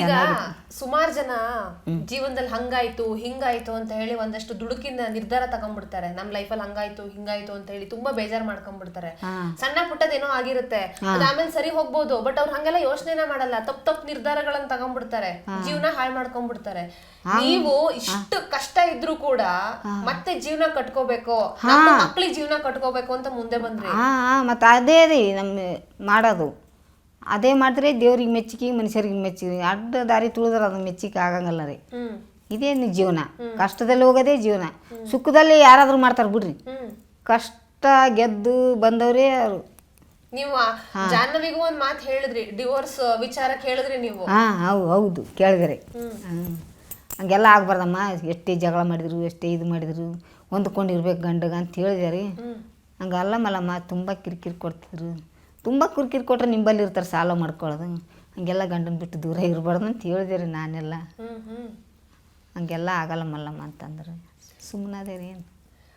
ಈಗ ಸುಮಾರು ಜನ ಜೀವನದಲ್ಲಿ ಹಂಗಾಯ್ತು ಹಿಂಗಾಯ್ತು ಅಂತ ಹೇಳಿ ಒಂದಷ್ಟು ದುಡುಕಿನ ನಿರ್ಧಾರ ತಗೊಂಡ್ಬಿಡ್ತಾರೆ. ನಮ್ ಲೈಫಲ್ಲಿ ಹಂಗಾಯ್ತು ಹಿಂಗಾಯ್ತು ಅಂತ ಹೇಳಿ ತುಂಬಾ ಬೇಜಾರ್ ಮಾಡ್ಕೊಂಡ್ಬಿಡ್ತಾರೆ. ಸಣ್ಣ ಪುಟ್ಟದೇನೋ ಆಗಿರುತ್ತೆ. ಆಮೇಲೆ ಸರಿ ಹೋಗ್ಬೋದು ಬಟ್ ಅವ್ರು ಹಂಗೆಲ್ಲ ಯೋಚನೆನ ಮಾಡಲ್ಲ. ತಪ್ಪ ತಪ್ಪ ನಿರ್ಧಾರಗಳನ್ನ ತಗೊಂಡ್ಬಿಡ್ತಾರೆ. ಜೀವನ ಹಾಳು ಮಾಡ್ಕೊಂಡ್ಬಿಡ್ತಾರೆ. ನೀವು ಇಷ್ಟು ಕಷ್ಟ ಇದ್ರೂ ಕೂಡ ಮತ್ತೆ ಜೀವನ ಕಟ್ಕೋಬೇಕು. ಮಕ್ಳಿಗೆ ಜೀವನ ಕಟ್ಕೋಬೇಕು ಅಂತ ಮುಂದೆ ಬಂದ್ರಿ. ಮತ್ತೆ ಅದೇ ರೀ ಮಾಡೋದು. ಅದೇ ಮಾಡಿದ್ರೆ ದೇವ್ರಿಗೆ ಮೆಚ್ಚಿಗೆ ಮನುಷ್ಯರಿಗೆ ಮೆಚ್ಚಿಗೆ. ಅಡ್ಡ ದಾರಿ ತುಳಿದ್ರೆ ಅದು ಮೆಚ್ಚಿಕೆ ಆಗಂಗಲ್ಲ ರೀ. ಇದೇ ಜೀವನ. ಕಷ್ಟದಲ್ಲಿ ಹೋಗೋದೇ ಜೀವನ. ಸುಖದಲ್ಲಿ ಯಾರಾದರೂ ಮಾಡ್ತಾರೆ ಬಿಡ್ರಿ. ಕಷ್ಟ ಗೆದ್ದು ಬಂದವರೇ ಅವರು. ನೀವು ಜಾಹ್ನವಿಗೂ ಒಂದ್ ಮಾತು ಹೇಳಿದ್ರಿ. ಡಿವೋರ್ಸ್ ವಿಚಾರಕ್ಕೆ ಹೇಳಿದ್ರಿ ನೀವು. ಹಾಂ ಹೌದು ಹೌದು. ಕೇಳಿದ್ರಿ ಹಂಗೆಲ್ಲ ಆಗ್ಬಾರ್ದಮ್ಮ. ಎಷ್ಟೇ ಜಗಳ ಮಾಡಿದ್ರು ಎಷ್ಟೇ ಇದು ಮಾಡಿದ್ರು ಹೊಂದ್ಕೊಂಡಿರ್ಬೇಕು ಗಂಡಗ ಅಂತ ಹೇಳಿದೆ ರೀ ಹಂಗಲ್ಲ ಮಲ್ಲಮ್ಮ ತುಂಬ ಕಿರಿಕಿರಿ ಕೊಡ್ತಿದ್ರು. ತುಂಬ ಕುರ್ಕಿರಿ ಕೊಟ್ರೆ ನಿಂಬಲ್ಲಿ ಇರ್ತಾರೆ ಸಾಲ ಮಾಡ್ಕೊಳ್ಳೋದು ಹಂಗೆಲ್ಲ ಗಂಡನ ಬಿಟ್ಟು ದೂರ ಇರಬಾರ್ದು ಅಂತ ಹೇಳಿದೆ ರೀ ನಾನೆಲ್ಲ ಹಂಗೆಲ್ಲ ಆಗಲ್ಲ ಮಲ್ಲಮ್ಮ ಅಂತಂದ್ರೆ. ಸುಮ್ಮನೆ ಅದೇ ರೀ ಏನು?